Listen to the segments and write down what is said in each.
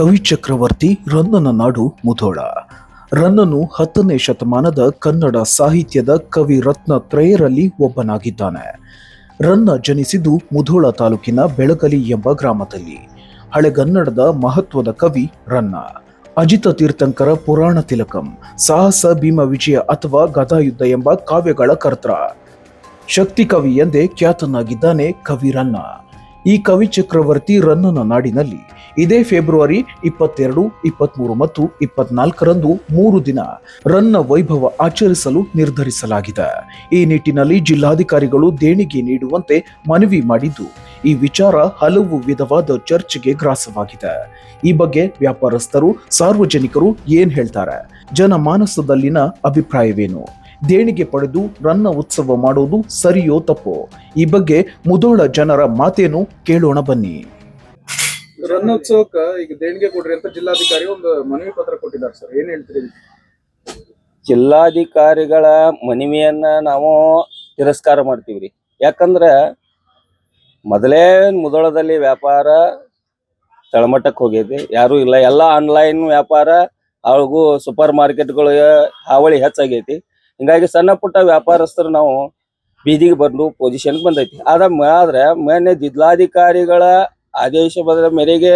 ಕವಿ ಚಕ್ರವರ್ತಿ ರನ್ನನ ನಾಡು ಮುಧೋಳ. ರನ್ನನು ಹತ್ತನೇ ಶತಮಾನದ ಕನ್ನಡ ಸಾಹಿತ್ಯದ ಕವಿ ರತ್ನ ತ್ರಯರಲ್ಲಿ ಒಬ್ಬನಾಗಿದ್ದಾನೆ. ರನ್ನ ಜನಿಸಿದ್ದು ಮುಧೋಳ ತಾಲೂಕಿನ ಬೆಳಗಲಿ ಎಂಬ ಗ್ರಾಮದಲ್ಲಿ. ಹಳೆಗನ್ನಡದ ಮಹತ್ವದ ಕವಿ ರನ್ನ. ಅಜಿತ ತೀರ್ಥಂಕರ ಪುರಾಣ ತಿಲಕಂ, ಸಾಹಸ ಭೀಮ ವಿಜಯ ಅಥವಾ ಗದಾಯುದ್ಧ ಎಂಬ ಕಾವ್ಯಗಳ ಕರ್ತ ಶಕ್ತಿ ಕವಿ ಎಂದೇ ಖ್ಯಾತನಾಗಿದ್ದಾನೆ ಕವಿ ರನ್ನ. ಈ ಕವಿ ಚಕ್ರವರ್ತಿ ರನ್ನನ ನಾಡಿನಲ್ಲಿ ಇದೇ ಫೆಬ್ರವರಿ ಇಪ್ಪತ್ತೆರಡು, ಇಪ್ಪತ್ಮೂರು ಮತ್ತು ಇಪ್ಪತ್ನಾಲ್ಕರಂದು ಮೂರು ದಿನ ರನ್ನ ವೈಭವ ಆಚರಿಸಲು ನಿರ್ಧರಿಸಲಾಗಿದೆ. ಈ ನಿಟ್ಟಿನಲ್ಲಿ ಜಿಲ್ಲಾಧಿಕಾರಿಗಳು ದೇಣಿಗೆ ನೀಡುವಂತೆ ಮನವಿ ಮಾಡಿದ್ದು, ಈ ವಿಚಾರ ಹಲವು ವಿಧವಾದ ಚರ್ಚೆಗೆ ಗ್ರಾಸವಾಗಿದೆ. ಈ ಬಗ್ಗೆ ವ್ಯಾಪಾರಸ್ಥರು, ಸಾರ್ವಜನಿಕರು ಏನ್ ಹೇಳ್ತಾರೆ? ಜನಮಾನಸದಲ್ಲಿನ ಅಭಿಪ್ರಾಯವೇನು? ದೇಣಿಗೆ ಪಡೆದು ರನ್ನ ಉತ್ಸವ ಮಾಡೋದು ಸರಿಯೋ ತಪ್ಪೋ? ಈ ಬಗ್ಗೆ ಮುದೋಳ ಜನರ ಮಾತೇನು ಕೇಳೋಣ ಬನ್ನಿ. ರನ್ನೋತ್ಸವಕ್ಕ ಈಗ ದೇಣಿಗೆ ಕೊಡ್ರಿ ಅಂತ ಜಿಲ್ಲಾಧಿಕಾರಿ ಒಂದು ಮನವಿ ಪತ್ರ ಕೊಟ್ಟಿದ್ದಾರೆ ಸರ್. ಏನ್ ಹೇಳ್ತೀರಿ? ಜಿಲ್ಲಾಧಿಕಾರಿಗಳ ಮನವಿಯನ್ನ ನಾವು ತಿರಸ್ಕಾರ ಮಾಡ್ತೀವ್ರಿ. ಯಾಕಂದ್ರ ಮೊದಲೇ ಮುದೋಳದಲ್ಲಿ ವ್ಯಾಪಾರ ತಳಮಟ್ಟಕ್ಕೆ ಹೋಗೈತಿ. ಯಾರು ಇಲ್ಲ. ಎಲ್ಲ ಆನ್ಲೈನ್ ವ್ಯಾಪಾರ ಹಾಗೂ ಸೂಪರ್ ಮಾರ್ಕೆಟ್ಗಳು ಹಾವಳಿ ಹೆಚ್ಚಾಗೈತಿ. ಹಿಂಗಾಗಿ ಸಣ್ಣ ಪುಟ್ಟ ವ್ಯಾಪಾರಸ್ಥರು ನಾವು ಬೀದಿಗೆ ಬಂದು ಪೊಸಿಷನ್ ಬಂದೈತಿ. ಆದ ಆದ್ರೆ ಮೊನ್ನೆ ಜಿಲ್ಲಾಧಿಕಾರಿಗಳ ಆದೇಶದ ಮೇರೆಗೆ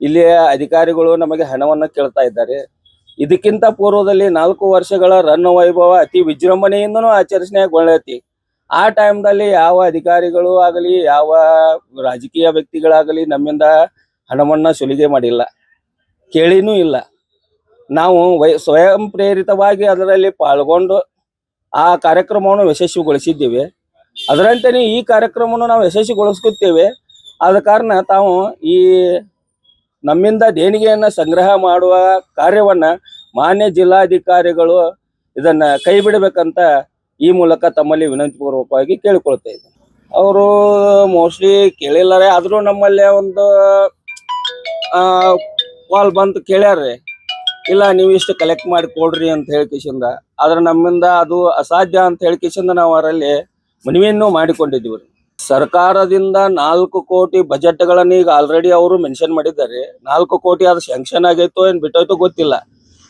ಇಲ್ಲಿ ಅಧಿಕಾರಿಗಳು ನಮಗೆ ಹಣವನ್ನು ಕೇಳ್ತಾ ಇದ್ದಾರೆ. ಇದಕ್ಕಿಂತ ಪೂರ್ವದಲ್ಲಿ ನಾಲ್ಕು ವರ್ಷಗಳ ರನ್ ವೈಭವ ಅತಿ ವಿಜೃಂಭಣೆಯಿಂದನೂ ಆಚರಿಸಣೆಗೊಳ್ಳೈತಿ ಆ ಟೈಮ್ದಲ್ಲಿ ಯಾವ ಅಧಿಕಾರಿಗಳು ಆಗಲಿ, ಯಾವ ರಾಜಕೀಯ ವ್ಯಕ್ತಿಗಳಾಗಲಿ ನಮ್ಮಿಂದ ಹಣವನ್ನು ಸುಲಿಗೆ ಮಾಡಿಲ್ಲ. ಕೇಳಿನೂ ಇಲ್ಲ. ನಾವು ವೈ ಸ್ವಯಂ ಪ್ರೇರಿತವಾಗಿ ಅದರಲ್ಲಿ ಪಾಲ್ಗೊಂಡು ಆ ಕಾರ್ಯಕ್ರಮವನ್ನು ಯಶಸ್ವಿಗೊಳಿಸಿದ್ದೇವೆ. ಅದರಂತೆಯೇ ಈ ಕಾರ್ಯಕ್ರಮವನ್ನು ನಾವು ಯಶಸ್ವಿಗೊಳಿಸ್ಕೊತೇವೆ ಆದ ಕಾರಣ ತಾವು ಈ ನಮ್ಮಿಂದ ದೇಣಿಗೆಯನ್ನ ಸಂಗ್ರಹ ಮಾಡುವ ಕಾರ್ಯವನ್ನ ಮಾನ್ಯ ಜಿಲ್ಲಾಧಿಕಾರಿಗಳು ಇದನ್ನು ಕೈ ಬಿಡಬೇಕಂತ ಈ ಮೂಲಕ ತಮ್ಮಲ್ಲಿ ವಿನಂತಿ ಪೂರ್ವಕವಾಗಿ ಕೇಳಿಕೊಳ್ತಾ ಇದ್ದೇನೆ. ಅವರು ಮೋಸ್ಟ್ಲಿ ಕೇಳಿಲ್ಲಾರೆ, ಆದರೂ ನಮ್ಮಲ್ಲಿ ಒಂದು ಕಾಲ್ ಬಂತು ಕೇಳ್ಯಾರ್ರಿ. ಇಲ್ಲ, ನೀವು ಇಷ್ಟು ಕಲೆಕ್ಟ್ ಮಾಡಿ ಕೊಡ್ರಿ ಅಂತ ಹೇಳಿ ಕಿಶಿಂದ. ಆದ್ರೆ ನಮ್ಮಿಂದ ಅದು ಅಸಾಧ್ಯ ಅಂತ ಹೇಳಿ ಕಿಶಿಂದ ನಾವು ಅವರಲ್ಲಿ ಮನವಿಯನ್ನು ಮಾಡಿಕೊಂಡಿದ್ದೀವಿ. ಸರ್ಕಾರದಿಂದ ನಾಲ್ಕು ಕೋಟಿ ಬಜೆಟ್ಗಳನ್ನ ಈಗ ಆಲ್ರೆಡಿ ಅವರು ಮೆನ್ಷನ್ ಮಾಡಿದ್ದಾರೆ. ನಾಲ್ಕು ಕೋಟಿ ಅದು ಸ್ಯಾಂಕ್ಷನ್ ಆಗೈತೋ ಏನ್ ಬಿಟ್ಟೋಯ್ತೋ ಗೊತ್ತಿಲ್ಲ.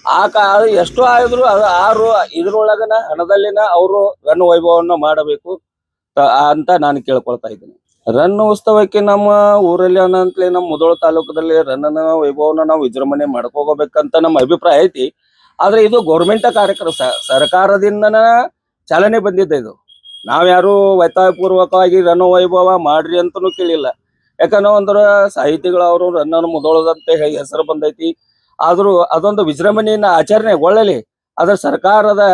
ಆ ಕಾ ಎಷ್ಟು ಆದ್ರೂ ಅದು ಆರು, ಇದ್ರೊಳಗನ ಹಣದಲ್ಲಿನ ಅವರು ರನ್ ವೈಭವವನ್ನು ಮಾಡಬೇಕು ಅಂತ ನಾನು ಕೇಳ್ಕೊಳ್ತಾ ಇದ್ದೀನಿ. ರನ್ ಉತ್ಸವಕ್ಕೆ ನಮ್ಮ ಊರಲ್ಲಿ ಅನ್ನಂತಲೇ ನಮ್ಮ ಮುದೋಳ ತಾಲೂಕದಲ್ಲಿ ರನ್ನನ ವೈಭವನ ನಾವು ವಿಜೃಂಭಣೆ ಮಾಡ್ಕೋಬೇಕಂತ ನಮ್ಮ ಅಭಿಪ್ರಾಯ ಐತಿ. ಆದ್ರೆ ಇದು ಗೌರ್ಮೆಂಟ್ ಕಾರ್ಯಕ್ರಮ ಸರ್ಕಾರದಿಂದನ ಚಾಲನೆ ಬಂದಿದೆ ಇದು. ನಾವ್ಯಾರು ಒತ್ತಾಯಪೂರ್ವಕವಾಗಿ ರನ್ನ ವೈಭವ ಮಾಡ್ರಿ ಅಂತನೂ ಕೇಳಿಲ್ಲ. ಯಾಕಂದ್ರೆ ಒಂದ್ರ ಸಾಹಿತಿಗಳು ಅವರು ರನ್ನನ ಮುದೋಳದಂತೆ ಹೆಸರು ಬಂದೈತಿ. ಆದ್ರೂ ಅದೊಂದು ವಿಜೃಂಭಣೆಯನ್ನ ಆಚರಣೆ ಒಳ್ಳಲಿ ಅದ್ರ ಸರ್ಕಾರದ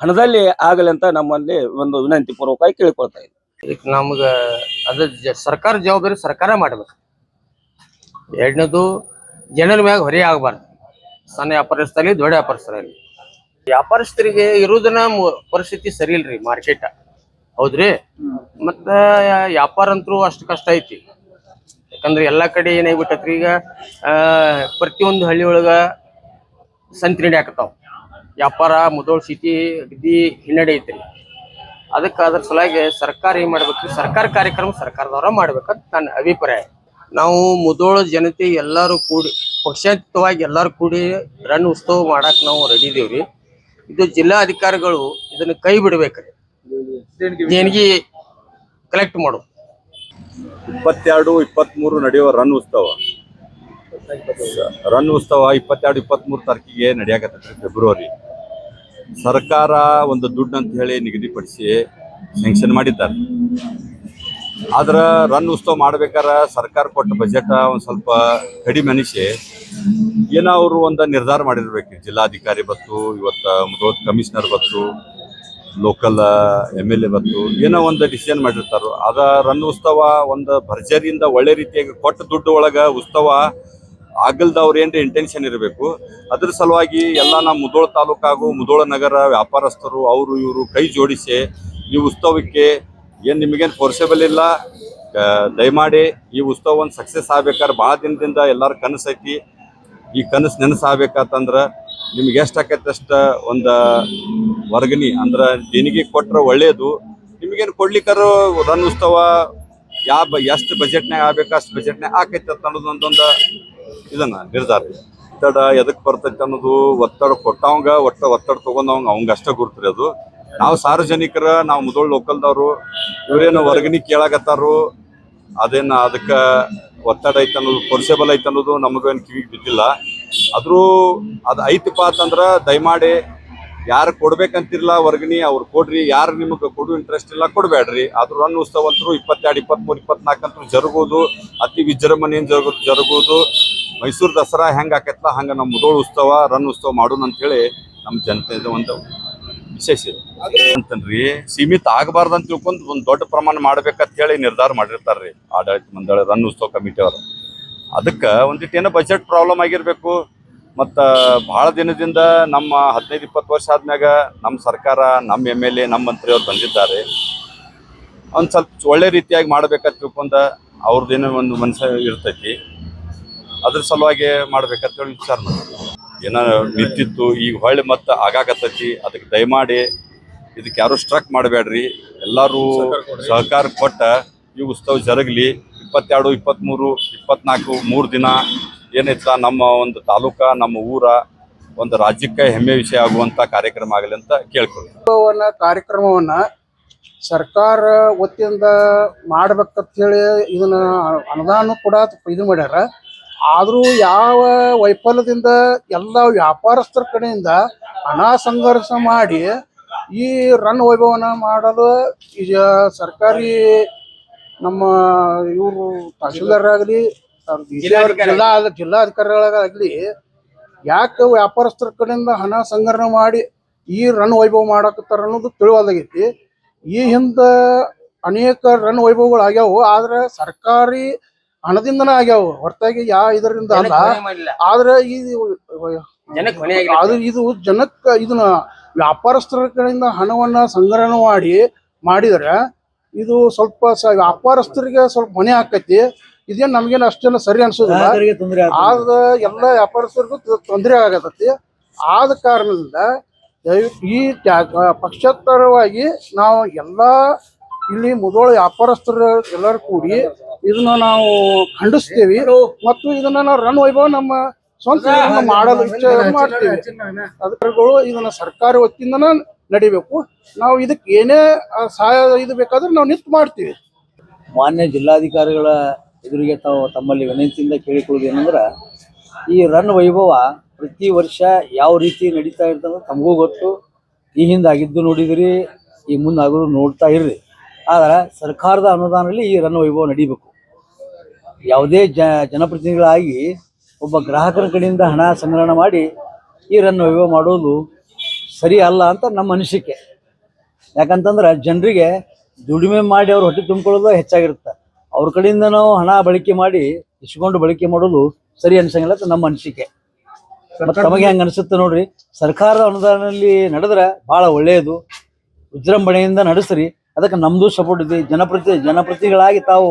ಹಣದಲ್ಲಿ ಆಗಲಿ ಅಂತ ನಮ್ಮಲ್ಲಿ ಒಂದು ವಿನಂತಿ ಪೂರ್ವಕವಾಗಿ ಕೇಳಿಕೊಳ್ತಾ ಇದ್ದೀನಿ ಈಗ ನಮಗ ಅದ ಸರ್ಕಾರ ಜವಾಬ್ದಾರಿ ಸರ್ಕಾರ ಮಾಡ್ಬೇಕು. ಎರಡನೇದು ಜನರ ಮ್ಯಾಗ ಹೊರೆ ಆಗಬಾರ್ದು. ಸಣ್ಣ ವ್ಯಾಪಾರಸ್ಥರಲ್ಲಿ ದೊಡ್ಡ ವ್ಯಾಪಾರಸ್ಥರಲ್ಲಿ. ವ್ಯಾಪಾರಸ್ಥರಿಗೆ ಇರೋದನ್ನ ಪರಿಸ್ಥಿತಿ ಸರಿ ಇಲ್ರಿ ಮಾರ್ಕೆಟ್ ಹೌದ್ರಿ? ಮತ್ತ ವ್ಯಾಪಾರ ಅಂತೂ ಅಷ್ಟು ಕಷ್ಟ ಐತಿ. ಯಾಕಂದ್ರೆ ಎಲ್ಲಾ ಕಡೆ ಏನಾಗ್ಬಿಟ್ಟತ್ರಿ ಈಗ ಪ್ರತಿಯೊಂದು ಹಳ್ಳಿ ಒಳಗ ಸಂತಿ ಹಾಕತಾವ ವ್ಯಾಪಾರ, ಮುದೋಳ್, ಸಿಟಿ ಅಗದಿ ಹಿನ್ನಡೆ ಐತ್ರಿ. ಅದಕ್ಕೆ ಅದ್ರ ಸಲುವಾಗಿ ಸರ್ಕಾರ ಏನ್ ಮಾಡ್ಬೇಕು ಸರ್ಕಾರ ಕಾರ್ಯಕ್ರಮ ಸರ್ಕಾರದವರ ಮಾಡ್ಬೇಕಂತ ನನ್ನ ಅಭಿಪ್ರಾಯ. ನಾವು ಮುದೋಳ ಜನತೆ ಎಲ್ಲರೂ ಕೂಡಿ ಪಕ್ಷಾತೀತವಾಗಿ ಎಲ್ಲಾರು ಕೂಡಿ ರನ್ ಉತ್ಸವ ಮಾಡಕ್ ನಾವು ರೆಡಿ ಇದೀವ್ರಿ. ಇದು ಜಿಲ್ಲಾ ಅಧಿಕಾರಿಗಳು ಇದನ್ನ ಕೈ ಬಿಡ್ಬೇಕ್ರಿ. ದೇಣಿಗೆ ಕಲೆಕ್ಟ್ ಮಾಡು. ಇಪ್ಪತ್ತೆರಡು ಇಪ್ಪತ್ಮೂರು ನಡೆಯುವ ರನ್ ಉತ್ಸವ. ರನ್ ಉತ್ಸವ ಇಪ್ಪತ್ತೆರಡು ಇಪ್ಪತ್ಮೂರು ತಾರೀಕಿಗೆ ನಡೆಯಕತ್ತೈತ್ರಿ ಫೆಬ್ರವರಿ ಸರ್ಕಾರ ಒಂದು ದುಡ್ಡು ಅಂತ ಹೇಳಿ ನಿಗದಿಪಡಿಸಿ ಸ್ಯಾಂಕ್ಷನ್ ಮಾಡಿದ್ದಾರೆ. ಆದ್ರ ರನ್ ಉತ್ಸವ ಮಾಡ್ಬೇಕಾರ ಸರ್ಕಾರ ಕೊಟ್ಟ ಬಜೆಟ್ ಒಂದು ಸ್ವಲ್ಪ ಕಡಿಮೆ ಅನಿಸಿ, ಏನೋ ಅವರು ಒಂದು ನಿರ್ಧಾರ ಮಾಡಿರ್ಬೇಕು. ಜಿಲ್ಲಾಧಿಕಾರಿ ಬತ್ತು ಇವತ್ತು ಮುದೋಳ ಕಮಿಷನರ್ ಬತ್ತು ಲೋಕಲ್ ಎಂ ಎಲ್ ಎ ಬತ್ತು ಏನೋ ಒಂದು ಡಿಸಿಷನ್ ಮಾಡಿರ್ತಾರೋ. ಅದ ರನ್ ಉತ್ಸವ ಒಂದು ಭರ್ಜರಿಯಿಂದ ಒಳ್ಳೆ ರೀತಿಯಾಗಿ ಕೊಟ್ಟ ದುಡ್ಡು ಒಳಗ ಉತ್ಸವ ಆಗಲ್ದವ್ರ ಏನ್ರಿ ಇಂಟೆನ್ಷನ್ ಇರಬೇಕು, ಅದ್ರ ಸಲುವಾಗಿ ಎಲ್ಲ ನಮ್ಮ ಮುದೋಳ ತಾಲೂಕಾಗು ಮುದೋಳ ನಗರ ವ್ಯಾಪಾರಸ್ಥರು, ಅವರು ಇವರು ಕೈ ಜೋಡಿಸಿ ಈ ಉತ್ಸವಕ್ಕೆ ಏನ್ ನಿಮಗೇನು ಫೋರ್ಸೇಬಲ್ ಇಲ್ಲ ದಯಮಾಡಿ ಈ ಉತ್ಸವ ಒಂದು ಸಕ್ಸಸ್ ಆಗ್ಬೇಕಾದ್ರೆ ಭಾಳ ದಿನದಿಂದ ಎಲ್ಲರ ಕನಸು ಐತಿ. ಈ ಕನಸು ನೆನಸು ಆಗ್ಬೇಕಂತಂದ್ರ ನಿಮ್ಗೆ ಎಷ್ಟು ಆಕೈತೆ ಅಷ್ಟ ಒಂದು ವರ್ಗನಿ ಅಂದ್ರ ದೇಣಿಗೆ ಕೊಟ್ರೆ ಒಳ್ಳೇದು. ನಿಮಗೇನು ಕೊಡ್ಲಿಕ್ಕಾರ ರನ್ ಉತ್ಸವ, ಯಾವ ಎಷ್ಟು ಬಜೆಟ್ನಾಗ ಆಗ್ಬೇಕು, ಅಷ್ಟು ಬಜೆಟ್ನಾಗ ಆಕೈತೆ ಅಂತ ಅನ್ನೋದು ಒಂದೊಂದು ಇದನ್ನ ನಿರ್ಧಾರ. ಒತ್ತಡ ಎದಕ್ ಬರ್ತೈತೆ ಅನ್ನೋದು ಒತ್ತಡ ಕೊಟ್ಟವಂಗ, ಒಟ್ಟ ಒತ್ತಡ ತಗೊಂಡವಂಗ ಅವಂಗ ಅಷ್ಟೇ ಗುರುತ್ರಿ ಅದು. ನಾವು ಸಾರ್ವಜನಿಕರ, ನಾವು ಮುದೋಳ್ ಲೋಕಲ್ದವ್ರು, ಇವ್ರೇನು ಹೊರಗಿನಿ ಕೇಳಾಕತ್ತಾರು ಅದೇನ ಅದಕ್ಕ ಒತ್ತಡ ಐತೆ ಅನ್ನೋದು, ಪೊರ್ಸೇಬಲ್ ಐತೆ ಅನ್ನೋದು ನಮಗೇನು ಕಿವಿಗೆ ಬಿದ್ದಿಲ್ಲ. ಆದರೂ ಅದು ಐತಪ್ಪ ಅಂತಂದ್ರ ದಯಮಾಡಿ ಯಾರು ಕೊಡ್ಬೇಕಂತಿರ್ಲ ವರ್ಗನಿ ಅವ್ರು ಕೊಡ್ರಿ, ಯಾರು ನಿಮಗೆ ಕೊಡು ಇಂಟ್ರೆಸ್ಟ್ ಇಲ್ಲ ಕೊಡಬೇಡ್ರಿ ಆದ್ರೂ ರನ್ ಉತ್ಸವ ಅಂತೂ ಇಪ್ಪತ್ತೆರಡು ಇಪ್ಪತ್ತ್ಮೂರು ಇಪ್ಪತ್ನಾಲ್ಕು ಅಂತೂ ಜರುಗೋದು ಅತಿ ವಿಜೃಂಭಣೆಯಿಂದ ಜರುಗು ಜರುಗೋದು ಮೈಸೂರು ದಸರಾ ಹೆಂಗೆ ಆಕೈತಲ್ಲ ಹಂಗ ನಮ್ಮ ಮುದೋಳು ಉತ್ಸವ ರನ್ ಉತ್ಸವ ಮಾಡೋಣ ಅಂತೇಳಿ ನಮ್ಮ ಜನತೆ ಒಂದು ವಿಶೇಷ ಇದೆ. ಅಂತನ್ರಿ ಸೀಮಿತ ಆಗಬಾರ್ದು ಅಂತ ತಿಳ್ಕೊಂಡು ಒಂದು ದೊಡ್ಡ ಪ್ರಮಾಣ ಮಾಡ್ಬೇಕಂತ ಹೇಳಿ ನಿರ್ಧಾರ ಮಾಡಿರ್ತಾರ್ರಿ ಆಡಳಿತ ಮಂಡಳಿ ರನ್ ಉತ್ಸವ ಕಮಿಟಿ ಅವರು. ಅದಕ್ಕೆ ಒಂದಿಟ್ಟು ಏನೋ ಬಜೆಟ್ ಪ್ರಾಬ್ಲಮ್ ಆಗಿರ್ಬೇಕು ಮತ್ತು ಭಾಳ ದಿನದಿಂದ ನಮ್ಮ ಹದಿನೈದು ಇಪ್ಪತ್ತು ವರ್ಷ ಆದ್ಮ್ಯಾಗ ನಮ್ಮ ಸರ್ಕಾರ ನಮ್ಮ ಎಂ ಎಲ್ ಎ ನಮ್ಮ ಮಂತ್ರಿಯವ್ರು ಬಂದಿದ್ದಾರೆ. ಒಂದು ಸ್ವಲ್ಪ ಒಳ್ಳೆ ರೀತಿಯಾಗಿ ಮಾಡ್ಬೇಕಂತ ತಿಳ್ಕೊಂಡ ಅವ್ರದ್ದೇನೋ ಒಂದು ಮನಸ್ಸು ಇರ್ತೈತಿ. ಅದ್ರ ಸಲುವಾಗಿ ಮಾಡ್ಬೇಕಂತ ಹೇಳಿ ವಿಚಾರ ಏನೋ ನಿಂತಿತ್ತು, ಈಗ ಹೊಳ್ಳಿ ಮತ್ತೆ ಆಗಾಕತ್ತೈತಿ, ಅದಕ್ಕೆ ದಯಮಾಡಿ ಇದಕ್ಕೆ ಯಾರು ಸ್ಟ್ರಕ್ ಮಾಡಬೇಡ್ರಿ. ಎಲ್ಲರೂ ಸಹಕಾರ ಕೊಟ್ಟ ಈ ಉತ್ಸವ ಜರಗಲಿ. ಇಪ್ಪತ್ತೆರಡು ಇಪ್ಪತ್ತ್ಮೂರು ಇಪ್ಪತ್ನಾಲ್ಕು, ಮೂರು ದಿನ ಏನೈತ ನಮ್ಮ ಒಂದು ತಾಲೂಕ, ನಮ್ಮ ಊರ ಒಂದು ರಾಜ್ಯಕ್ಕೆ ಹೆಮ್ಮೆ ವಿಷಯ ಆಗುವಂತ ಕಾರ್ಯಕ್ರಮ ಆಗಲಿ ಅಂತ ಕೇಳ್ಕೊಳ್ಳಿ ಕಾರ್ಯಕ್ರಮವನ್ನ ಸರ್ಕಾರ ವತಿಯಿಂದ ಮಾಡ್ಬೇಕಂತ ಹೇಳಿ ಇದನ್ನ ಅನುದಾನ ಕೂಡ ಇದು ಮಾಡ್ಯಾರ. ಆದ್ರೂ ಯಾವ ವೈಫಲ್ಯದಿಂದ ಎಲ್ಲ ವ್ಯಾಪಾರಸ್ಥರ ಕಡೆಯಿಂದ ಹಣ ಸಂಘರ್ಷ ಮಾಡಿ ಈ ರನ್ ವೈಭವನ ಮಾಡಲು ಈಗ ಸರ್ಕಾರಿ ನಮ್ಮ ಇವರು ಜಿಲ್ಲಾಧಿಕಾರಿ. ಜಿಲ್ಲಾ ಜಿಲ್ಲಾಧಿಕಾರಿಗಳಾಗಲಿ ಯಾಕೆ ವ್ಯಾಪಾರಸ್ಥರ ಕಡೆಯಿಂದ ಹಣ ಸಂಗ್ರಹಣೆ ಮಾಡಿ ಈ ರನ್ ವೈಭವ ಮಾಡಕತ್ತಾರ ಅನ್ನೋದು ತಿಳಿವಾದಾಗೈತಿ ಈ ಹಿಂದ ಅನೇಕ ರನ್ ವೈಭವಗಳು ಆಗ್ಯಾವು ಆದರೆ ಸರ್ಕಾರಿ ಹಣದಿಂದನೇ ಆಗ್ಯಾವ. ಹೊರತಾಗಿ ಯಾ ಇದರಿಂದ ಅಲ್ಲ. ಆದ್ರೆ ಈ ಅದು ಇದು ಜನಕ್ಕ ಇದನ್ನ ವ್ಯಾಪಾರಸ್ಥರ ಕಡೆಯಿಂದ ಹಣವನ್ನ ಸಂಗ್ರಹಣ ಮಾಡಿ ಮಾಡಿದ್ರೆ ಇದು ಸ್ವಲ್ಪ ಸ ವ್ಯಾಪಾರಸ್ಥರಿಗೆ ಸ್ವಲ್ಪ ಹೊಣೆ ಆಕತಿ. ಇದೇನ್ ನಮ್ಗೇನು ಅಷ್ಟೆಲ್ಲ ಸರಿ ಅನ್ಸೋದಿಲ್ಲ. ಆದ ಎಲ್ಲ ವ್ಯಾಪಾರಸ್ಥರಿಗೂ ತೊಂದರೆ ಆಗತೈತಿ. ಆದ ಕಾರಣದಿಂದ ಈ ಪಕ್ಷಾಂತರವಾಗಿ ನಾವು ಎಲ್ಲ ಇಲ್ಲಿ ಮುದೋಳ ವ್ಯಾಪಾರಸ್ಥರು ಎಲ್ಲರೂ ಕೂಡಿ ಇದನ್ನ ನಾವು ಖಂಡಿಸ್ತೇವೆ ಮತ್ತು ಇದನ್ನ ನಾವು ರನ್ ವೈಭವ ನಮ್ಮ ಸ್ವಂತ ಮಾಡಲು ಮಾಡ್ತೇವೆ ಮಾಡ್ತೀವಿ ಅಧಿಕಾರಿಗಳು ಇದನ್ನ ಸರ್ಕಾರ ವತಿಯಿಂದನ ನಡಿಬೇಕು ನಾವು ಇದಕ್ಕೆ ಏನೇ ಸಹಾಯ ಇದು ಬೇಕಾದ್ರೆ ನಾವು ನಿಂತು ಮಾಡ್ತೀವಿ ಮಾನ್ಯ ಜಿಲ್ಲಾಧಿಕಾರಿಗಳ ಎದುರಿಗೆ ತಾವು ತಮ್ಮಲ್ಲಿ ವಿನಂತಿಯಿಂದ ಕೇಳಿಕೊಳ್ಳೋದು ಏನಂದ್ರೆ ಈ ರನ್ ವೈಭವ ಪ್ರತಿ ವರ್ಷ ಯಾವ ರೀತಿ ನಡೀತಾ ಇರ್ತದೆ ತಮಗೂ ಗೊತ್ತು ಈ ಹಿಂದೆ ಆಗಿದ್ದು ನೋಡಿದಿರಿ ಈ ಮುಂದೆ ಆಗೋದು ನೋಡ್ತಾ ಇರ್ರಿ ಆದ್ರೆ ಸರ್ಕಾರದ ಅನುದಾನದಲ್ಲಿ ಈ ರನ್ ವೈಭವ ನಡೀಬೇಕು. ಯಾವುದೇ ಜ ಜನಪ್ರತಿನಿಧಿಗಳಾಗಿ ಒಬ್ಬ ಗ್ರಾಹಕರ ಕಡೆಯಿಂದ ಹಣ ಸಂಗ್ರಹಣೆ ಮಾಡಿ ಈ ರನ್ ವೈಭವ ಮಾಡೋದು ಸರಿ ಅಲ್ಲ ಅಂತ ನಮ್ಮ ಅನಿಸಿಕೆ. ಯಾಕಂತಂದ್ರೆ ಜನರಿಗೆ ದುಡಿಮೆ ಮಾಡಿ ಅವ್ರು ಹೊಟ್ಟೆ ತುಂಬಿಕೊಳ್ಳೋದು ಹೆಚ್ಚಾಗಿರುತ್ತೆ. ಅವ್ರ ಕಡೆಯಿಂದ ನಾವು ಹಣ ಬಳಕೆ ಮಾಡಿ ಇಸ್ಕೊಂಡು ಬಳಕೆ ಮಾಡೋದು ಸರಿ ಅನ್ಸಂಗಿಲ್ಲ ಅಂತ ನಮ್ಮ ಅನಿಸಿಕೆ. ಮತ್ತೆ ತಮಗೆ ಹೆಂಗ ಅನಿಸುತ್ತೆ ನೋಡ್ರಿ ಸರ್ಕಾರದ ಅನುದಾನದಲ್ಲಿ ನಡೆದ್ರೆ ಭಾಳ ಒಳ್ಳೆಯದು ವಿಜೃಂಭಣೆಯಿಂದ ನಡೆಸ್ರಿ. ಅದಕ್ಕೆ ನಮ್ದು ಸಪೋರ್ಟ್ ಇದೆ ಜನಪ್ರತಿ ಜನಪ್ರತಿಗಳಾಗಿ ತಾವು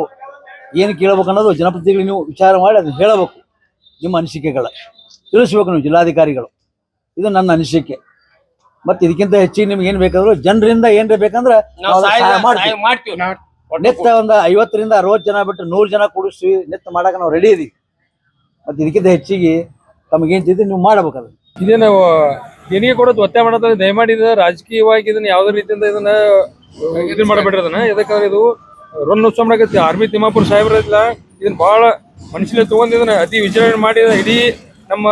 ಏನು ಕೇಳಬೇಕು ಅನ್ನೋದು ಜನಪ್ರತಿಗಳು ನೀವು ವಿಚಾರ ಮಾಡಿ ಅದನ್ನು ಹೇಳಬೇಕು ನಿಮ್ಮ ಅನಿಸಿಕೆಗಳ. ತಿಳಿಸ್ಬೇಕು ನೀವು ಜಿಲ್ಲಾಧಿಕಾರಿಗಳು. ಇದು ನನ್ನ ಅನಿಸಿಕೆ. ಮತ್ತೆ ಇದಕ್ಕಿಂತ ಹೆಚ್ಚಿಗೆ ನಿಮ್ಗೆ ಏನ್ ಬೇಕಾದ್ರು ಜನರಿಂದ ಏನ್ರ ಬೇಕಂದ್ರೆ ಮಾಡ್ತೀವಿ. ನಿತ್ಯ ಒಂದು ಐವತ್ತರಿಂದ ಅರವತ್ತು ಜನ ಬಿಟ್ಟು ನೂರು ಜನ ಕೂಡಿಸ್ತೀವಿ ನೆತ್ತ ಮಾಡಾಕ ನಾವು ರೆಡಿ ಇದೀವಿ. ಮತ್ತೆ ಇದಕ್ಕಿಂತ ಹೆಚ್ಚಿಗೆ ತಮಗೇನ್ ತಿದ್ದು ನೀವು ಮಾಡ್ಬೇಕಲ್ಲ ಇದೇ ನಾವು ಕೊಡೋದು ಒತ್ತೆ ಮಾಡೋದ್ರೆ ದಯಮಾಡಿ ಇದು ರಾಜಕೀಯವಾಗಿ ಇದನ್ನ ಯಾವುದೇ ರೀತಿಯಿಂದ ಇದನ್ನ ಇದನ್ನ ಮಾಡಬೇಡ್ರಿ ಅದನ್ನ ಯಾಕಂದ್ರೆ ಇದು ರನ್ ಉತ್ಸವ ಮಾಡಕತ್ತಿ ಆರ್ಮಿ ತಿಮ್ಮಾಪುರ ಸಾಹೇಬ್ರ ಇಲ್ಲ ಇದನ್ನ ಬಹಳ ಮನುಷ್ಯಲೆ ತಗೊಂಡ್ ಅತಿ ವಿಚಾರಣೆ ಮಾಡಿ ಇಡೀ ನಮ್ಮ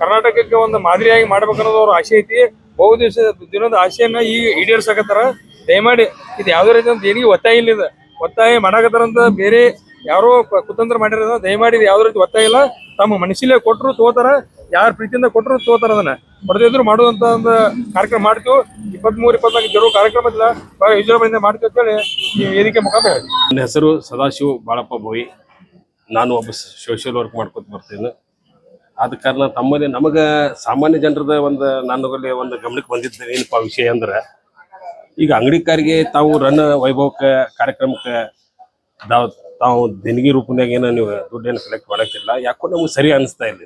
ಕರ್ನಾಟಕಕ್ಕೆ ಒಂದು ಮಾದರಿಯಾಗಿ ಮಾಡ್ಬೇಕನ್ನೋದು ಅವ್ರ ಆಸೆ ಐತಿ. ಬಹು ದಿವಸ ದಿನದ ಆಸೆಯನ್ನ ಈಗ ಈಡೇರ್ಸಕತ್ತಾರ. ದಯಮಾಡಿ ಇದು ಯಾವುದೇ ರೀತಿ ದೇಣಿಗೆ ಒತ್ತಾಯ ಇಲ್ಲ ಇದು. ಒತ್ತಾಯ ಮಾಡಕತ್ತಾರಂತ ಬೇರೆ ಯಾರೋ ಕುತಂತ್ರ ಮಾಡಿರೋದ ದಯಮಾಡಿ ಯಾವುದೇ ರೀತಿ ಒತ್ತಾಯ ಇಲ್ಲ. ತಮ್ಮ ಮನಸ್ಸಿಲೆ ಕೊಟ್ಟರು ತಗೋತಾರ. ಯಾರ ಪ್ರೀತಿಯಿಂದ ಕೊಟ್ಟರು ತಗೋತಾರ ಅದನ್ನ. ಹೊಡೆದಿದ್ರು ಮಾಡುವಂತ ಒಂದು ಕಾರ್ಯಕ್ರಮ ಮಾಡ್ತೀವಿ. ಇಪ್ಪತ್ಮೂರು, ಇಪ್ಪತ್ನಾಲ್ಕು ಜರು ಕಾರ್ಯಕ್ರಮ ಇಲ್ಲ ಬಹಳ ವಿಜೃಂಭಣೆಯಿಂದ ಮಾಡ್ತೀವಿ ಅಂತೇಳಿ ಈ ವೇದಿಕೆ ಮುಖಾಂತರ. ನನ್ನ ಹೆಸರು ಸದಾಶಿವ ಬಾಳಪ್ಪ ಭೋಯಿ. ನಾನು ಒಬ್ಬ ಸೋಷಿಯಲ್ ವರ್ಕ್ ಮಾಡ್ಕೊತ ಬರ್ತೇನೆ. ಆದ ಕಾರಣ ತಮ್ಮಲ್ಲಿ ನಮಗೆ ಸಾಮಾನ್ಯ ಜನರದ ಒಂದು ನನ್ನಲ್ಲಿ ಒಂದು ಗಮನಕ್ಕೆ ಬಂದಿದ್ದ ಏನಪ್ಪ ವಿಷಯ ಅಂದ್ರೆ, ಈಗ ಅಂಗಡಿಕಾರಿಗೆ ತಾವು ರನ್ ವೈಭವಕ್ಕೆ ಕಾರ್ಯಕ್ರಮಕ್ಕೆ ತಾವು ತಾವು ದೇಣಿಗೆ ರೂಪದಾಗ ಏನೋ ನೀವು ದುಡ್ಡೇನು ಕಲೆಕ್ಟ್ ಮಾಡೋಕ್ಕಿಲ್ಲ. ಯಾಕೋ ನಮಗೆ ಸರಿ ಅನಿಸ್ತಾ ಇಲ್ಲ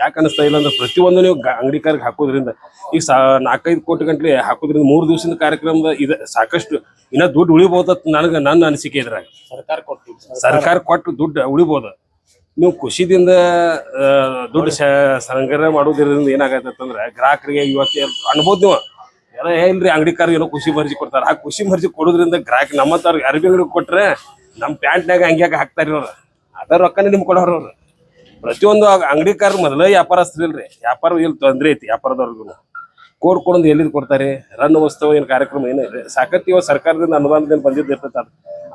ಯಾಕೆ ಅನಿಸ್ತಾ ಇಲ್ಲ ಅಂದ್ರೆ ಪ್ರತಿಯೊಂದು ನೀವು ಅಂಗಡಿಕಾರಿಗೆ ಹಾಕೋದ್ರಿಂದ ಈಗ ಸಾ ನಾಲ್ಕೈದು ಕೋಟಿ ಗಂಟ್ಲೆ ಹಾಕೋದ್ರಿಂದ ಮೂರು ದಿವಸದ ಕಾರ್ಯಕ್ರಮದ ಇದೆ ಸಾಕಷ್ಟು ಇನ್ನ ದುಡ್ಡು ಉಳಿಬಹುದು ನನಗೆ ನನ್ನ ಅನಿಸಿಕೆ ಇದ್ರ ಸರ್ಕಾರ ಕೊಟ್ಟು ಸರ್ಕಾರ ಕೊಟ್ಟು ದುಡ್ಡು ಉಳಿಬಹುದು ನೀವು ಖುಷಿದಿಂದ ದುಡ್ಡು ಸಂಗ್ರಹ ಮಾಡೋದ್ರಿಂದ ಏನಾಗತ್ತೆ ಅಂತಂದ್ರೆ ಗ್ರಾಹಕರಿಗೆ ಇವತ್ತು ಅನ್ಬೋದು ನೀವು. ಎಲ್ಲ ಏನ್ರಿ ಅಂಗಡಿಕಾರ ಏನೋ ಖುಷಿ ಮರ್ಜಿ ಕೊಡ್ತಾರ. ಆ ಖುಷಿ ಮರ್ಜಿ ಕೊಡೋದ್ರಿಂದ ಗ್ರಾಹಕ ನಮ್ಮ ಅರ್ಬಿ ಅಂಗಡಿ ಕೊಟ್ರೆ ನಮ್ಮ ಪ್ಯಾಂಟ್ನಾಗ ಹಂಗ್ಯಾಗ ಹಾಕ್ತಾರ ಅವ್ರು. ಅದ ರೊಕ್ಕನೇ ನಿಮ್ಗೆ ಕೊಡೋರು ಅವ್ರು. ಪ್ರತಿಯೊಂದು ಅಂಗಡಿಕಾರ ಮೊದಲ ವ್ಯಾಪಾರಸ್ತ್ರಿಲ್ರಿ ಇಲ್ರಿ ವ್ಯಾಪಾರ ಇಲ್ಲಿ ತೊಂದ್ರೆ ಐತಿ ವ್ಯಾಪಾರದವ್ರಿಗೂ. ಕೋರ್ ಕೊಡೋದು ಎಲ್ಲಿದ್ ಕೊಡ್ತಾರೆ? ರನ್ ಉತ್ಸವ ಏನು ಕಾರ್ಯಕ್ರಮ ಏನು ಸಾಕತ್ತಿವ ಸರ್ಕಾರದಿಂದ ಅನುದಾನದಿಂದ ಬಂದಿದ್ದು ಇರ್ತೈತೆ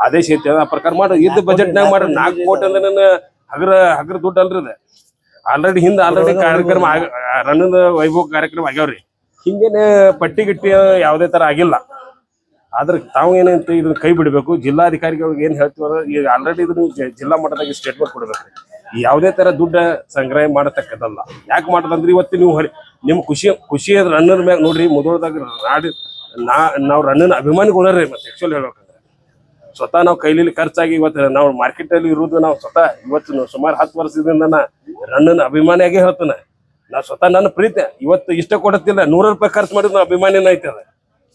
ಆದೇಶ ಐತಿ ಆ ಪ್ರಕಾರ ಮಾಡಿ. ಇದ್ದ ಬಜೆಟ್ನಾಗ ಮಾಡ್ರಿ ನಾಲ್ಕು ಕೋಟಿ ಅಂದ್ರೆ ನನ್ನ ಹಗರ ಹಗರ ದುಡ್ಡು ಅಲ್ರಿ ಅದು. ಆಲ್ರೆಡಿ ಹಿಂದೆ ಆಲ್ರೆಡಿ ಕಾರ್ಯಕ್ರಮ ರನ್ನದ ವೈಭವ ಕಾರ್ಯಕ್ರಮ ಆಗ್ಯಾವ್ರಿ. ಹಿಂಗೇನೆ ಪಟ್ಟಿ ಗಿಟ್ಟಿ ಯಾವುದೇ ತರ ಆಗಿಲ್ಲ. ಆದ್ರೆ ತಾವು ಏನಂತ ಇದನ್ನ ಕೈ ಬಿಡಬೇಕು. ಜಿಲ್ಲಾಧಿಕಾರಿಗಳಿಗೆ ಏನು ಹೇಳ್ತೀವಿ ಈಗ ಆಲ್ರೆಡಿ ಇದನ್ನ ಜಿಲ್ಲಾ ಮಟ್ಟದಾಗ ಸ್ಟೇಟ್ಮೆಂಟ್ ಕೊಡ್ಬೇಕ್ರಿ. ಈ ಯಾವುದೇ ತರ ದುಡ್ಡ ಸಂಗ್ರಹ ಮಾಡತಕ್ಕದಲ್ಲ ಯಾಕೆ ಮಾಡೋದಂದ್ರೆ ಇವತ್ತು ನೀವು ಹೊರಿ ನಿಮ್ ಖುಷಿ ಖುಷಿ ರನ್ನರ್ ಮ್ಯಾಗ ನೋಡ್ರಿ ಮೊದಲದಾಗ ನಾಡಿ ನಾ ನಾವು ರನ್ನನ ಅಭಿಮಾನಿಗಳೇ ಮತ್ತೆ ಆಕ್ಚುಲಿ ಹೇಳ್ಬೇಕಂದ್ರೆ. ಸ್ವತಃ ನಾವು ಕೈಲಿ ಖರ್ಚಾಗಿ ಇವತ್ತು ನಾವು ಮಾರ್ಕೆಟ್ ಅಲ್ಲಿ ಇರುವುದು ನಾವು ಸ್ವತಃ ಇವತ್ತು ಸುಮಾರು ಹತ್ತು ವರ್ಷದಿಂದ ನಾ ರನ್ನನ ಅಭಿಮಾನಿಯಾಗಿ ಹೇಳ್ತಾನೆ. ನಾ ಸ್ವತಃ ನನ್ನ ಪ್ರೀತಿ. ಇವತ್ತು ಇಷ್ಟ ಕೊಡತ್ತಿಲ್ಲ, ನೂರ ರೂಪಾಯಿ ಖರ್ಚು ಮಾಡಿದ್ರು ಅಭಿಮಾನಿನ ಐತೆ ಅದು.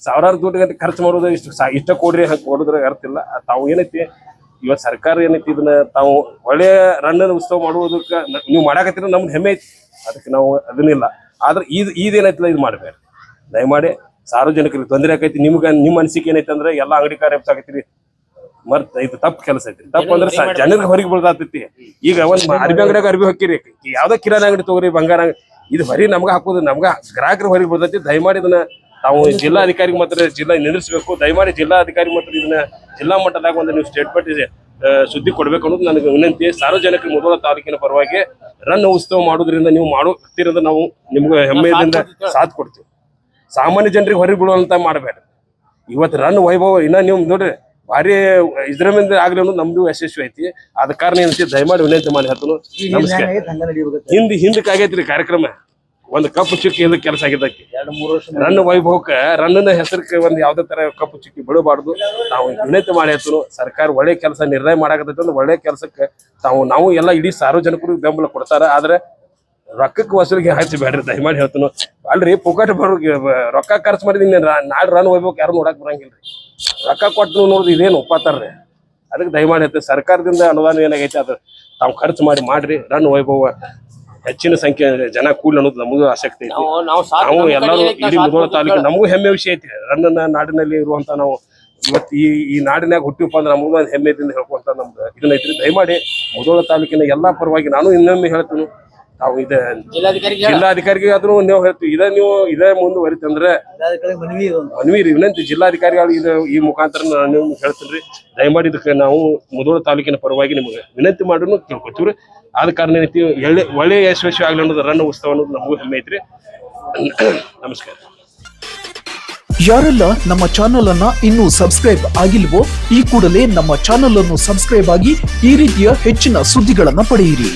ಸಾವಿರಾರು ದುಡ್ಡು ಖರ್ಚು ಮಾಡೋದು ಇಷ್ಟು ಇಷ್ಟ ಕೊಡ್ರಿ ಹಂಗೆ ಕೊಡಿದ್ರೆ ಅರ್ಥ ಇಲ್ಲ. ತಾವು ಏನೈತಿ? ಇವತ್ತು ಸರ್ಕಾರ ಏನೈತಿ ಇದನ್ನ ತಾವು ಒಳ್ಳೆ ರಣ್ಣನ ಉತ್ಸವ ಮಾಡುವುದಕ್ಕೆ ನೀವು ಮಾಡಾಕತ್ತೀರ ನಮ್ಗೆ ಹೆಮ್ಮೆ ಐತಿ. ಅದಕ್ಕೆ ನಾವು ಅದನ್ನಿಲ್ಲ. ಆದ್ರೆ ಇದು ಇದೇನೈತಿಲ್ಲ ಇದು ಮಾಡಬೇಡ. ದಯಮಾಡಿ ಸಾರ್ವಜನಿಕರಿಗೆ ತೊಂದರೆ ಆಕೈತಿ. ನಿಮ್ಗೆ ನಿಮ್ಮ ಅನಿಸಿಕೆ ಏನೈತಿ ಅಂದ್ರೆ ಎಲ್ಲ ಅಂಗಡಿಕಾರ ಎಪ್ಸಾಕತ್ತೀರಿ ಮರ್ತ್ ಇದು ತಪ್ಪು ಕೆಲಸ ಐತಿ ತಪ್ಪು ಅಂದ್ರೆ ಜನರಿಗೆ ಹೊರಗೆ ಬೀಳ್ದಾತೈತಿ. ಈಗ ಒಂದ್ ಅರ್ಬಿ ಅಂಗಡಿಯಾಗ ಅರ್ಬಿ ಹೊಕ್ಕಿರಿ. ಯಾವ್ದೋ ಕಿರಾಣಿ ಅಂಗಡಿ ತಗೋರಿ ಬಂಗಾರ ಅಂಗಡಿ. ಇದು ಹೊರಿ ನಮ್ಗೆ ಹಾಕೋದು ನಮ್ಗ ಗ್ರಾಹಕರು ಹೊರಗೆ ಬರ್ತೈತಿ ದಯಮಾಡಿ ಇದನ್ನ ತಾವು ಜಿಲ್ಲಾಧಿಕಾರಿಗೆ ಮಾತ್ರ ಜಿಲ್ಲಾ ನಿಂದಿರ್ಸ್ಬೇಕು ದಯಮಾಡಿ ಜಿಲ್ಲಾಧಿಕಾರಿ ಮಾತ್ರ ಇದನ್ನ ಜಿಲ್ಲಾ ಮಟ್ಟದಾಗ ಒಂದು ನೀವು ಸ್ಟೇಟ್ಮೆಂಟ್ ಇದೆ ಸುದ್ದಿ ಕೊಡ್ಬೇಕು ಅನ್ನೋದು ನನಗೆ ವಿನಂತಿ. ಸಾರ್ವಜನಿಕರ ಮೊದಲ ತಾಲೂಕಿನ ಪರವಾಗಿ ರನ್ ಉತ್ಸವ ಮಾಡೋದ್ರಿಂದ ನೀವು ಮಾಡುತ್ತೀರಂದ್ರೆ ನಾವು ನಿಮ್ಗೆ ಹೆಮ್ಮೆಯಿಂದ ಸಾಥ್ ಕೊಡ್ತೀವಿ. ಸಾಮಾನ್ಯ ಜನರಿಗೆ ಹೊರಗೆ ಬಿಡುವಂತ ಮಾಡಬೇಡ. ಇವತ್ತು ರನ್ ವೈಭವ ಇನ್ನ ನೀವು ನೋಡ್ರಿ ಭಾರಿ ಇದ್ರ ಮೇಲೆ ಆಗ್ಲಿ ಅನ್ನೋದು ನಮ್ದು ಯಶಸ್ವಿ ಐತಿ. ಅದ ಕಾರಣ ಏನಂತ ದಯಮಾಡಿ ವಿನಂತಿ ಮಾಡಿ ಹೇಳ್ತಾನು. ನಮಸ್ಕಾರ. ಹಿಂದ್ ಹಿಂದಕ್ಕೆ ಆಗೈತ್ರಿ ಕಾರ್ಯಕ್ರಮ. ಒಂದ್ ಕಪ್ಪು ಚುಕ್ಕಿ ಇದು ಕೆಲಸ ಆಗಿದ್ದಕ್ಕೆ. ಎರಡು ಮೂರು ವರ್ಷ ರನ್ ವೈಭವಕ್ಕೆ ರನ್ನ ಹೆಸರಿಗೆ ಒಂದ್ ಯಾವ್ದೇ ತರ ಕಪ್ಪು ಚುಕ್ಕಿ ಬಿಡಬಾರ್ದು. ನಾವು ವಿನಂತಿ ಮಾಡಿ ಹತ್ತು ಸರ್ಕಾರ ಒಳ್ಳೆ ಕೆಲಸ ನಿರ್ಣಯ ಮಾಡಾಕತ್ತೈತೆ ಅಂದ್ರೆ ಒಳ್ಳೆ ಕೆಲಸಕ್ಕೆ ತಾವು ನಾವು ಎಲ್ಲ ಇಡೀ ಸಾರ್ವಜನಿಕರಿಗೆ ಬೆಂಬಲ ಕೊಡ್ತಾರ. ಆದ್ರೆ ರೊಕ್ಕಕ್ಕೆ ವಸೂಲಿಗೆ ಹಚ್ಚಬೇಡ್ರಿ ದಯಮಾಡಿ ಹೇಳ್ತಾನು. ಅಲ್ರಿ ಪುಕಟ್ ಬರೋ ರೊಕ್ಕ ಖರ್ಚು ಮಾಡಿದೀನಿ ನಾಳೆ ರನ್ ಹೋಗ್ಬೇಕು ಯಾರು ನೋಡಕ್ ಬರಂಗಿಲ್ರಿ. ರೊಕ್ಕ ಕೊಟ್ಟು ನೋಡಿದ್ರೆ ಇದೇನು ಒಪ್ಪತ್ತಾರ್ರಿ. ಅದಕ್ಕೆ ದಯಮಾಡಿ ಹೇಳ್ತೀವಿ ಸರ್ಕಾರದಿಂದ ಅನುದಾನ ಏನಾಗೈತೆ ಅದು ತಾವು ಖರ್ಚು ಮಾಡಿ ಮಾಡ್ರಿ ರನ್ ವೈಭವ ಹೆಚ್ಚಿನ ಸಂಖ್ಯೆ ಜನ ಕೂಡಲಿ ಅನ್ನೋದು ನಮಗೂ ಆಸಕ್ತಿ ಐತಿ. ನಾವು ಎಲ್ಲರೂ ಇಡೀ ಮುಧೋಳ ತಾಲೂಕು ನಮಗೂ ಹೆಮ್ಮೆ ವಿಷಯ ಐತಿ. ರನ್ನ ನಾಡಿನಲ್ಲಿ ಇರುವಂತ ನಾವು ಇವತ್ತು ಈ ಈ ನಾಡಿನಾಗ ಹುಟ್ಟಿಪ್ಪ ಅಂದ್ರೆ ನಮಗೂ ಒಂದು ಹೆಮ್ಮೆದಿಂದ ಹೇಳ್ಕೊಂತ ನಮ್ದು ಇದನ್ನ ಐತ್ರಿ. ದಯಮಾಡಿ ಮುಧೋಳ ತಾಲೂಕಿನ ಎಲ್ಲಾ ಪರವಾಗಿ ನಾನು ಇನ್ನೊಮ್ಮೆ ಹೇಳ್ತೀನಿ. ನಾವು ಇದೆ. ಜಿಲ್ಲಾಧಿಕಾರಿಗೆ ಆದ್ರೂ ನೀವು ಹೇಳ್ತೀವಿ. ಇದೇ ನೀವು ಇದೇ ಮುಂದುವರಿತಂದ್ರೆ ಜಿಲ್ಲಾಧಿಕಾರಿ ಮನವಿ ರೀ ವಿನಂತಿ ಜಿಲ್ಲಾಧಿಕಾರಿಗಳು ಇದು ಈ ಮುಖಾಂತರ ನಾನು ನಿಮ್ಗೆ ಹೇಳ್ತೀನಿ ದಯಮಾಡಿ ಇದಕ್ಕೆ ನಾವು ಮುದೋಳ ತಾಲೂಕಿನ ಪರವಾಗಿ ನಿಮಗೆ ವಿನಂತಿ ಮಾಡೋನು ಕೇಳ್ಕೊತೀವ್ರಿ ಆದ ಕಾರಣ ಏನೈತಿ ಒಳ್ಳೆ ಒಳ್ಳೆ ಯಶಸ್ವಿ ಆಗಲಿ ಅನ್ನೋದು ರನ್ನ ಉತ್ಸವ ಅನ್ನೋದು ನಮಗೂ ಹೆಮ್ಮೆ ಐತ್ರಿ. ನಮಸ್ಕಾರ. ಯಾರೆಲ್ಲ ನಮ್ಮ ಚಾನೆಲ್ ಅನ್ನ ಇನ್ನು ಸಬ್ಸ್ಕ್ರೈಬ್ ಆಗಿಲ್ವೋ ಈ ಕೂಡಲೇ ನಮ್ಮ ಚಾನೆಲ್ ಅನ್ನು ಸಬ್ಸ್ಕ್ರೈಬ್ ಆಗಿ ಈ ರೀತಿಯ ಹೆಚ್ಚಿನ ಸುದ್ದಿಗಳನ್ನ ಪಡೆಯಿರಿ.